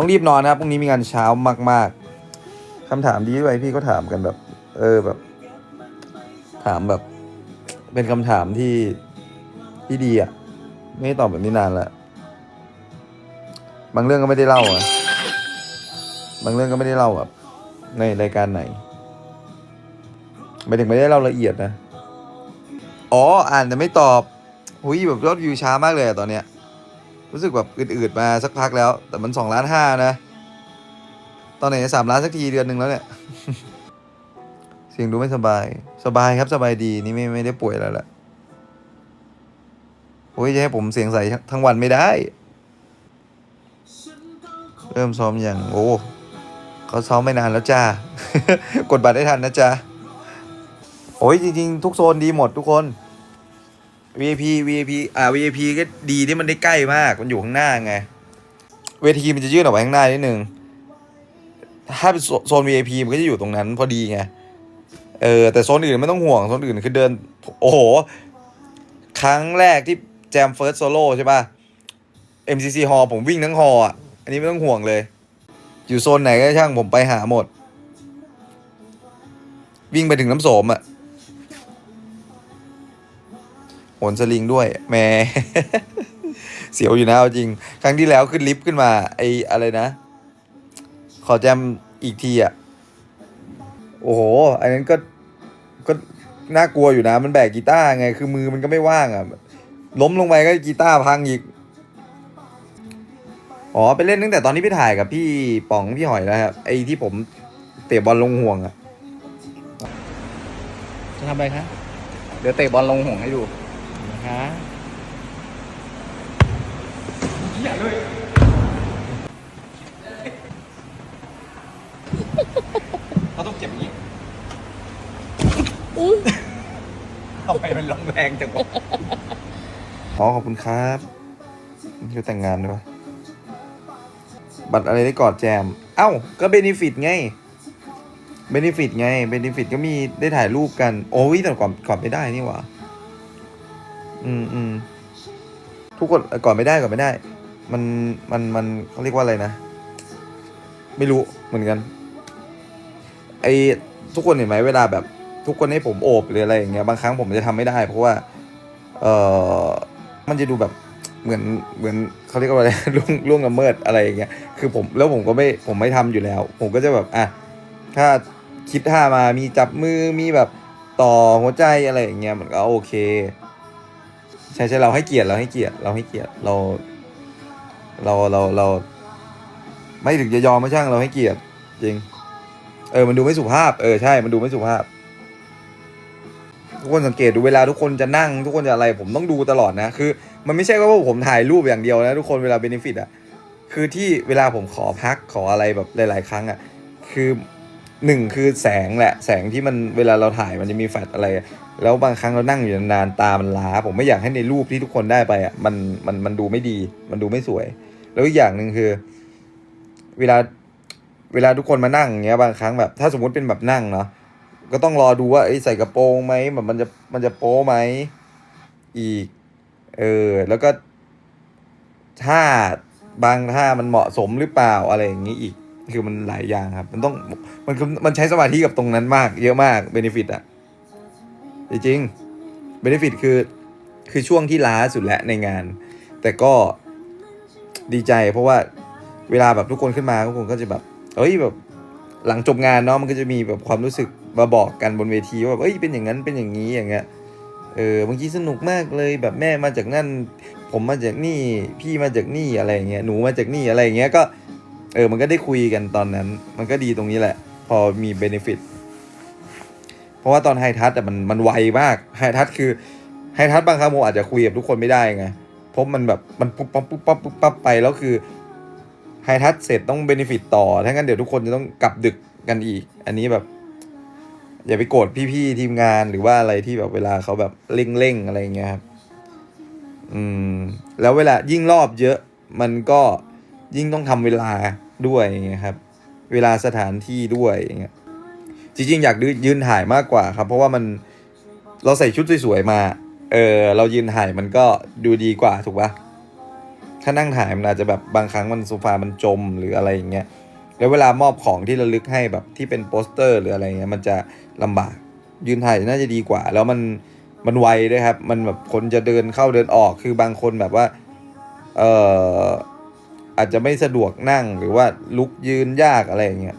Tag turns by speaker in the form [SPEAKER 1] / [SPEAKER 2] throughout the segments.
[SPEAKER 1] ต้องรีบนอนนะครับพรุ่งนี้มีงานเช้ามาก ๆคำถามดีด้วยพี่ก็ถามกันแบบ เออแบบ ถามแบบ เป็นคำถามที่ที่ดีอะไม่ตอบแบบนี้นานละบางเรื่องก็ไม่ได้เล่าอะบางเรื่องก็ไม่ได้เล่าแบบในรายการไหนไม่ถึงไม่ได้เล่าละเอียดนะ อ๋อ อ่านแต่ไม่ตอบ หุยแบบยอดวิวช้ามากเลยอะตอนเนี้ย รู้สึกแบบอืดๆมาสักพักแล้ว แต่มันสองล้านห้านะ ตอนไหนจะสามล้านสักทีเดือนหนึ่งแล้วเนี่ย เสียงดูไม่สบาย สบายครับสบายดีนี่ไม่ไม่ได้ป่วยแล้วแหละโอ้ยจะให้ผมเสียงใสทั้งวันไม่ได้ เริ่มซ้อมอย่างโอ้เขาซ้อมไม่นานแล้วจ้า กดบัตรได้ทันนะจ๊ะโอ้ยจริง ๆ ทุกโซนดีหมดทุกคน VIP VIP อ่า VIP ก็ดีที่มันได้ใกล้มากมันอยู่ข้างหน้าไงเวทีมันจะยื่นออกไปข้างหน้านิดนึงถ้าเป็นโซน VIP มันก็จะอยู่ตรงนั้นพอดีไงเออแต่โซนอื่นไม่ต้องห่วงโซนอื่นคือเดิน โอ้โห ครั้งแรกที่แจมเฟิร์สโซโล่ใช่ป่ะ MCC Hall ผมวิ่งทั้งฮอลล์อะอันนี้ไม่ต้องห่วงเลย อยู่โซนไหนก็ช่างผมไปหาหมด วิ่งไปถึงน้ำโสมอะ โหนสลิงด้วยแหม่เสียวอยู่นะเอาจริง ครั้งที่แล้วขึ้นลิฟต์ขึ้นมาไออะไรนะ ขอแจมอีกทีอะ โอ้โห อันนั้นก็ก็น่ากลัวอยู่นะ มันแบกกีตาร์ไง คือมือมันก็ไม่ว่างอะ ล้มลงไปก็กีตาร์พังอีก อ๋อ ไปเล่นตั้งแต่ตอนที่ไปถ่ายกับพี่ป๋องพี่หอยแล้วครับ ไอที่ผมเตะบอลลงห่วงอะ
[SPEAKER 2] จะทำอะไรคะ
[SPEAKER 1] เดี๋ยวเตะบอลลงห่วงให้ดู
[SPEAKER 2] นะคะ
[SPEAKER 1] เขาต้องเจ็บอย่างนี้
[SPEAKER 2] อุ้ย
[SPEAKER 1] ทำไมมันลงแรงจังวะอ๋อขอบคุณครับนี่คือแต่งงานด้วยวะบัตรอะไรได้กอดแจม เอ้า ก็เบนฟิตไงเบนฟิตไงเบนฟิตก็มีได้ถ่ายรูปกัน โอ้ยแต่ก่อนก่อนไม่ได้นี่หว่า อืมอืมทุกคนก่อนไม่ได้ก่อนไม่ได้ มันมันมันเขาเรียกว่าอะไรนะ ไม่รู้เหมือนกัน ไอทุกคนเห็นไหมเวลาแบบ ทุกคนให้ผมโอบหรืออะไรอย่างเงี้ยบางครั้งผมจะทำไม่ได้ เพราะว่า เออมันจะดูแบบเหมือนเหมือนเขาเรียกว่าอะไรล่วงล่วงละเมิดอะไรอย่างเงี้ยคือผมแล้วผมก็ไม่ผมไม่ทำอยู่แล้ว ผมก็จะแบบอะถ้าคิดท่ามามีจับมือมีแบบต่อหัวใจอะไรอย่างเงี้ยมันก็โอเค ใช่ใช่เราให้เกียรติเราให้เกียรติเราให้เกียรติเรา เราเราเรา ไม่ถึงจะยอมไม่ช่างเราให้เกียรติจริง เออมันดูไม่สุภาพ เออใช่ มันดูไม่สุภาพ ทุกคนสังเกตดูเวลาทุกคนจะนั่ง ทุกคนจะอะไรผมต้องดูตลอดนะคือ มันไม่ใช่ว่าผมถ่ายรูปอย่างเดียวนะทุกคนเวลาเบนฟิตอะคือที่เวลาผมขอพักขออะไรแบบหลาย ๆ ครั้งอะคือหนึ่งคือแสงแหละ แสงที่มันเวลาเราถ่ายมันจะมีแฟลชอะไร แล้วบางครั้งเรานั่งอยู่นานๆตามันล้า ผมไม่อยากให้ในรูปที่ทุกคนได้ไปอะมันมันมันดูไม่ดี มันดูไม่สวย แล้วอีกอย่างหนึ่งคือ เวลาเวลาทุกคนมานั่งอย่างเงี้ยบางครั้งแบบ ถ้าสมมติเป็นแบบนั่งเนาะก็ต้องรอดูว่าไอ้ใส่กระโปรงไหมแบบมันจะมันจะโป๊ไหมอีก เออ แล้วก็ท่าบางท่ามันเหมาะสมหรือเปล่าอะไรอย่างงี้อีก คือมันหลายอย่างครับ มันต้องมันมันใช้สมาธิกับตรงนั้นมาก เยอะมากเบนฟิตอะ จริงเบนฟิตคือคือช่วงที่ล้าสุดแล้วในงาน แต่ก็ดีใจเพราะว่าเวลาแบบทุกคนขึ้นมาทุกคนก็จะแบบเอ้ยแบบหลังจบงานเนาะมันก็จะมีแบบความรู้สึกมาบอกกันบนเวทีว่าแบบเอ้ยเป็นอย่างนั้นเป็นอย่างนี้อย่างเงี้ยเออบางทีสนุกมากเลยแบบแม่มาจากนั่น ผมมาจากนี่พี่มาจากนี่อะไรอย่างเงี้ยหนูมาจากนี่อะไรอย่างเงี้ยก็เออมันก็ได้คุยกันตอนนั้น มันก็ดีตรงนี้แหละ พอมีเบนฟิต เพราะว่าตอนไฮทัชแต่มันมันไวมากไฮทัชคือไฮทัชบางครั้งผมอาจจะคุยกับทุกคนไม่ได้ไงเพราะมันแบบมันปุ๊บปั๊บปุ๊บปั๊บปุ๊บปั๊บไปแล้วคือไฮทัชเสร็จต้องเบนฟิตต่อถ้างั้นเดี๋ยวทุกคนจะต้องกลับดึกกันอีก อันนี้แบบ อย่าไปโกรธพี่ๆทีมงานหรือว่าอะไรที่แบบเวลาเขาแบบเร่งๆอะไรเงี้ยครับอืมแล้วเวลายิ่งรอบเยอะ มันก็ยิ่งต้องทำเวลาด้วยอย่างเงี้ยครับ เวลาสถานที่ด้วยอย่างเงี้ย จริงๆ อยากยืนถ่ายมากกว่าครับ เพราะว่ามันเราใส่ชุดสวยๆมา เออเรายืนถ่ายมันก็ดูดีกว่าถูกปะถ้านั่งถ่ายมันอาจจะแบบบางครั้งมันโซฟามันจมหรืออะไรอย่างเงี้ยแล้วเวลามอบของที่ระลึกให้แบบที่เป็นโปสเตอร์หรืออะไรเงี้ยมันจะลำบากยืนถ่ายน่าจะดีกว่า แล้วมันมันไวด้วยครับ มันแบบคนจะเดินเข้าเดินออกคือบางคนแบบว่าเอ่ออาจจะไม่สะดวกนั่งหรือว่าลุกยืนยากอะไรอย่างเงี้ย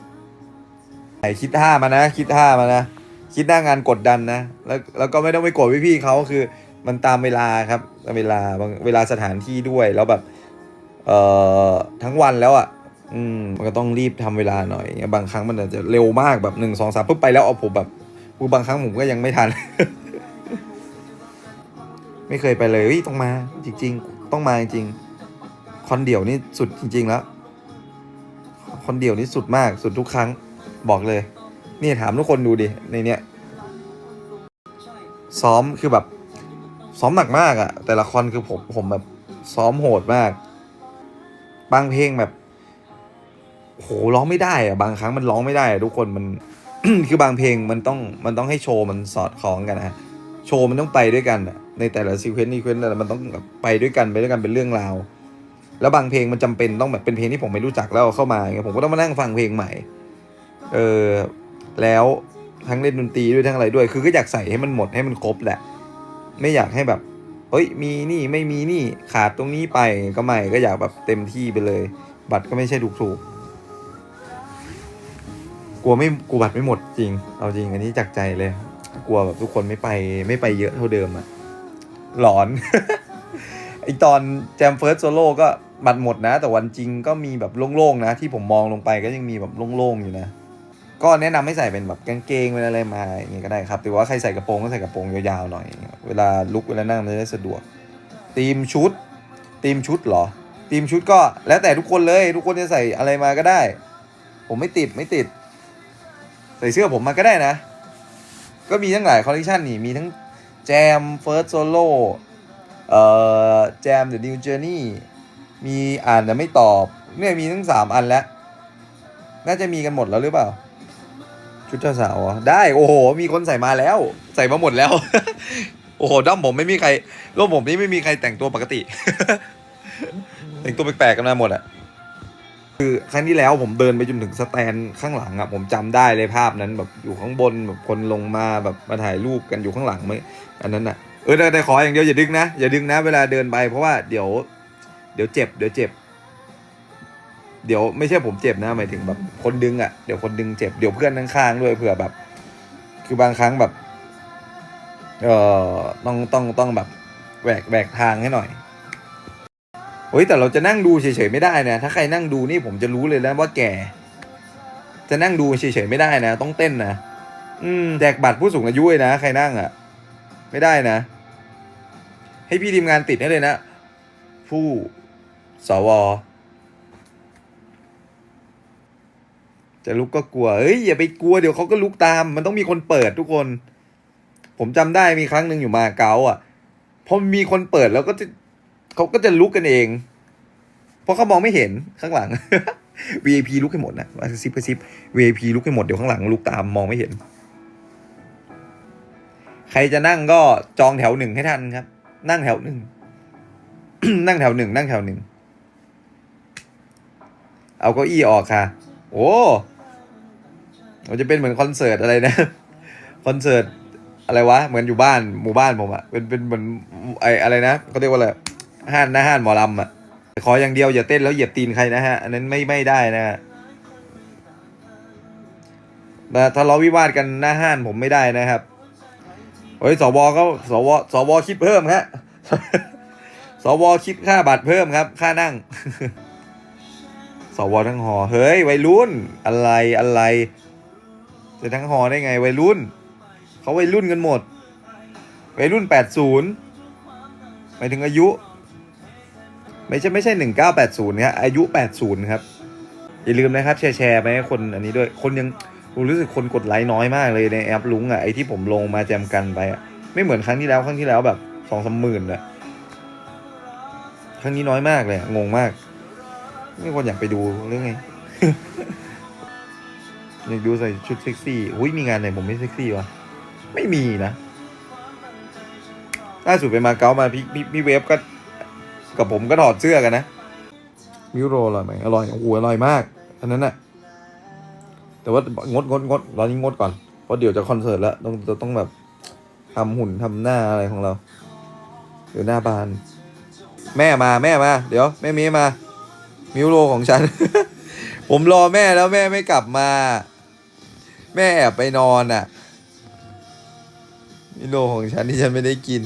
[SPEAKER 1] ไหนคิดท่ามานะ คิดท่ามานะ คิดหน้างานกดดันนะ แล้วแล้วก็ไม่ต้องไปกดพี่ๆเขาคือ มันตามเวลาครับตามเวลาบางเวลาสถานที่ด้วยแล้วแบบเอ่อทั้งวันแล้วอะอืมมันก็ต้องรีบทำเวลาหน่อยเงี้ยบางครั้งมันอาจจะเร็วมากแบบหนึ่งสองสามปุ๊บไปแล้วเอาผมแบบบางครั้งผมก็ยังไม่ทัน ไม่เคยไปเลยต้องมา จริง ๆ ต้องมาจริงๆคอนเดี่ยวนี่สุดจริง ๆ แล้วคอนเดี่ยวนี่สุดมากสุดทุกครั้ง บอกเลย นี่ถามทุกคนดูดิ ในเนี้ย ซ้อมคือแบบ ซ้อมหนักมากอะแต่ละคอนคือผมผมแบบ ซ้อมโหดมาก บางเพลงแบบโหร้องไม่ได้อะบางครั้งมันร้องไม่ได้อะทุกคนมัน คือบางเพลงมันต้องมันต้องให้โชว์มันสอดคล้องกันนะโชว์มันต้องไปด้วยกันในแต่ละซีเควนต์ซีเควนต์มันต้องไปด้วยกันไปด้วยกันเป็นเรื่องราวแล้วบางเพลงมันจำเป็นต้องแบบเป็นเพลงที่ผมไม่รู้จักแล้วเข้ามาอย่างเงี้ยผมก็ต้องมานั่งฟังเพลงใหม่ เออแล้วทั้งเล่นดนตรีด้วยทั้งอะไรด้วย คือก็อยากใส่ให้มันหมดให้มันครบแหละ ไม่อยากให้แบบเฮ้ยมีนี่ไม่มีนี่ขาดตรงนี้ไปก็ไม่ก็อยากแบบเต็มที่ไปเลย บัตรก็ไม่ใช่ถูกถูกๆกลัวไม่กลัวบัตรไม่หมดจริง เอาจริงอันนี้จากใจเลย กลัวแบบทุกคนไม่ไปไม่ไปเยอะเท่าเดิมอะหลอนไอตอนแจมเฟิร์สโซโล่ก็บัตรหมดนะ แต่วันจริงก็มีแบบโล่งๆนะ ที่ผมมองลงไปก็ยังมีแบบโล่งๆอยู่นะ ก็แนะนำให้ใส่เป็นแบบกางเกงเป็นอะไรมาอย่างงี้ก็ได้ครับแต่ว่าใครใส่กระโปรงก็ใส่กระโปรงยาวๆหน่อย เวลาลุกเวลานั่งมันจะได้สะดวกทีมชุดทีมชุดเหรอทีมชุดก็แล้วแต่ทุกคนเลย ทุกคนจะใส่อะไรมาก็ได้ ผมไม่ติดไม่ติด ใส่เสื้อผมมาก็ได้นะ ก็มีทั้งหลายคอลเลคชันนี่มีทั้งแจมเฟิร์สโซโล่เอ่อแจมเดอะนิวเจอร์นี่มีอ่านแต่ไม่ตอบเนี่ยมีทั้งสามอันแล้ว น่าจะมีกันหมดแล้วหรือเปล่า ชุดเจ้าสาวเหรอได้โอ้โห มีคนใส่มาแล้ว ใส่มาหมดแล้ว โอ้โหด้อมผมไม่มีใครร่วมผมนี่ไม่มีใครแต่งตัวปกติ แต่งตัวแปลกๆกันมาหมดอะคือครั้งที่แล้วผมเดินไปจนถึงสแตนข้างหลังอะผมจำได้เลยภาพนั้นแบบอยู่ข้างบนแบบคนลงมาแบบมาถ่ายรูปกันอยู่ข้างหลังไหมอันนั้นอะเออแต่ขออย่างเดียวอย่าดึงนะอย่าดึงนะ เวลาเดินไปเพราะว่าเดี๋ยว เดี๋ยวเจ็บเดี๋ยวเจ็บ เดี๋ยวไม่ใช่ผมเจ็บนะหมายถึงแบบคนดึงอะ่ะเดี๋ยวคนดึงเจ็บเดี๋ยวเพื่อนข้างๆด้วยเผื่อแบบ คือบางครั้งแบบ เอ่อต้องต้องต้องแบบแหวกแหวกทางให้หน่อยเฮ้ยแต่เราจะนั่งดูเฉยๆไม่ได้นะ ถ้าใครนั่งดูนี่ผมจะรู้เลยนะว่าแก่ จะนั่งดูเฉยๆไม่ได้นะ ต้องเต้นนะอืมแจกบัตรผู้สูงอายุเลยนะ ใครนั่งอะ่ะ ไม่ได้นะ ให้พี่ทีมงานติดให้เลยนะ ผู้สว จะลุกก็กลัวเอ้ยอย่าไปกลัวเดี๋ยวเขาก็ลุกตาม มันต้องมีคนเปิดทุกคน ผมจำได้มีครั้งหนึ่งอยู่มาเก๊าอะพอมีคนเปิดแล้วก็จะเขาก็จะลุกกันเอง เพราะเขามองไม่เห็นข้างหลัง VIP ลุกให้หมดนะซิบกระซิบ VIP ลุกให้หมดเดี๋ยวข้างหลังลุกตามมองไม่เห็น ใครจะนั่งก็จองแถวหนึ่งให้ทันครับ นั่งแถวหนึ่งนั่งแถวหนึ่งนั่งแถวหนึ่งเอาเก้าอี้ออกค่ะ โอ้ มันจะเป็นเหมือนคอนเสิร์ตอะไรนะคอนเสิร์ตอะไรวะเหมือนอยู่บ้านหมู่บ้านผมอะเป็นเป็นเหมือนไออะไรนะเขาเรียกว่าอะไรห้านน้าห้านหมอลำอะขออย่างเดียวอย่าเต้นแล้วเหยียบตีนใครนะฮะอันนั้นไม่ไม่ได้นะฮะนะทะเลาะวิวาทกันหน้าห้านผมไม่ได้นะครับเฮ้ยสวก็สวสวคิดเพิ่มฮะสวคิดค่าบัตรเพิ่มครับ ค่านั่ง สวทั้งหอ เฮ้ยวัยรุ่นอะไรอะไร จะทั้งหอได้ไงวัยรุ่น เขาวัยรุ่นกันหมด วัยรุ่นแปดศูนย์หมายถึงอายุ ไม่ใช่ไม่ใช่หนึ่งเก้าแปดศูนย์ครับอายุแปดศูนย์ครับ อย่าลืมนะครับ แชร์แชร์ไปให้คนอันนี้ด้วย คนยังรู้สึกคนกดไลค์น้อยมากเลยในแอปลุงอะไอที่ผมลงมาแจมกันไปอะไม่เหมือนครั้งที่แล้วครั้งที่แล้วแบบสองสามหมื่นอะครั้งนี้น้อยมากเลยงงมาก ไม่คนอยากไปดูเรื่องไง อยากดูใส่ชุดเซ็กซี่อุ้ยมีงานไหนผมไม่เซ็กซี่วะไม่มีนะล่าสุดไปมาเก๊ามาพี่พี่พี่เวฟก็กับผมก็ถอดเสื้อกันนะมิวโรอร่อยไหมอร่อยโอ้โหอร่อยมาก อันนั้นน่ะ แต่ว่างดงดงดตอนนี้งดก่อนเพราะเดี๋ยวจะคอนเสิร์ตแล้วต้องต้องแบบทำหุ่นทำหน้าอะไรของเราเดี๋ยวหน้าบาน แม่มาแม่มา เดี๋ยวแม่มีมา มิวโรของฉัน ผมรอแม่แล้วแม่ไม่กลับมา แม่แอบไปนอนอะมิโลของฉันที่ฉันไม่ได้กิน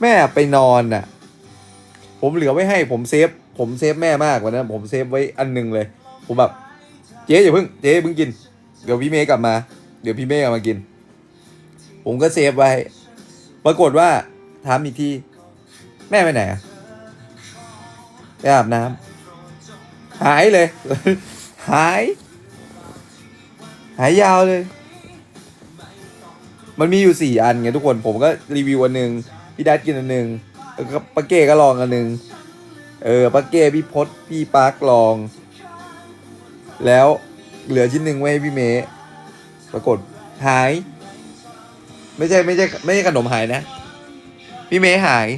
[SPEAKER 1] แม่แอบไปนอนน่ะ ผมเหลือไว้ให้ผมเซฟ ผมเซฟแม่มากวันนั้นผมเซฟไว้อันหนึงเลย ผมแบบ เจ๊อย่าเพิ่งเจ๊เพิ่งกิน เดี๋ยวพี่เมย์กลับมา เดี๋ยวพี่เมย์กลับมากิน ผมก็เซฟไว้ ปรากฏว่าถามอีกทีแม่ไปไหนอะไปอาบน้ำหายเลย หาย หายยาวเลย มันมีอยู่สี่อันไงทุกคนผมก็รีวิวอันหนึ่งพี่ดัดกินอันหนึ่งแล้วก็ปาเก้ก็ลองอันหนึ่งเออปาเก้พี่พศพี่ปาร์คลอง แล้วเหลือชิ้นหนึ่งไว้ให้พี่เมย์ปรากฏหาย ไม่ใช่ไม่ใช่ไม่ใช่ขนมหายนะ พี่เมย์หาย